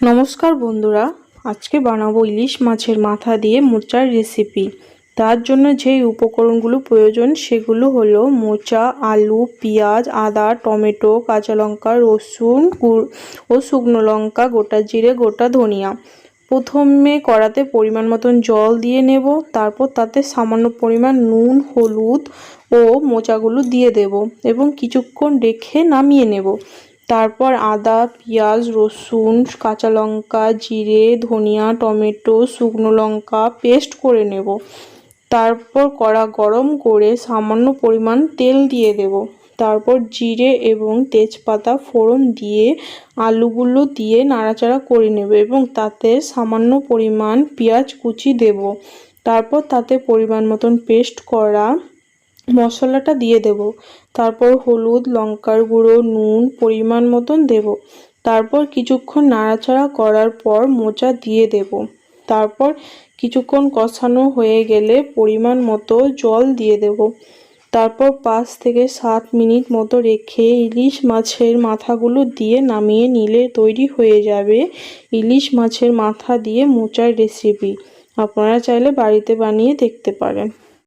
নমস্কার বন্ধুরা, আজকে বানাবো ইলিশ মাছের মাথা দিয়ে মোচার রেসিপি। তার জন্য যেই উপকরণগুলো প্রয়োজন সেগুলো হলো মোচা, আলু, পেঁয়াজ, আদা, টমেটো, কাঁচা লঙ্কা, রসুন গুড় ও শুকনো লঙ্কা, গোটা জিরে, গোটা ধনিয়া। প্রথমে কড়াতে পরিমাণ মতন জল দিয়ে নেব, তারপর তাতে সামান্য পরিমাণ নুন, হলুদ ও মোচাগুলো দিয়ে দেব এবং কিছুক্ষণ রেখে নামিয়ে নেব। তারপর আদা, পেঁয়াজ, রসুন, কাঁচা লঙ্কা, জিরে, ধনিয়া, টমেটো, শুকনো লঙ্কা পেস্ট করে নেব। তারপর কড়া গরম করে সামান্য পরিমাণ তেল দিয়ে দেব। তারপর জিরে এবং তেজপাতা ফোড়ন দিয়ে আলুগুলো দিয়ে নাড়াচাড়া করে নেব এবং তাতে সামান্য পরিমাণ পেঁয়াজ কুচি দেব। তারপর তাতে পরিমাণ মতন পেস্ট করা মশলাটা দিয়ে দেব। তারপর হলুদ, লঙ্কার গুঁড়ো, নুন, পরিমাণ মতন দেব। তারপর কিছুক্ষণ নাড়াচাড়া করার পর মোচা দিয়ে দেব। তারপর কিছুক্ষণ কষানো হয়ে গেলে পরিমাণ মতো জল দিয়ে দেব। তারপর পাঁচ থেকে সাত মিনিট মতো রেখে ইলিশ মাছের মাথাগুলো দিয়ে নামিয়ে নিলে তৈরি হয়ে যাবে ইলিশ মাছের মাথা দিয়ে মোচার রেসিপি আপনারা চাইলে বাড়িতে বানিয়ে দেখতে পারেন।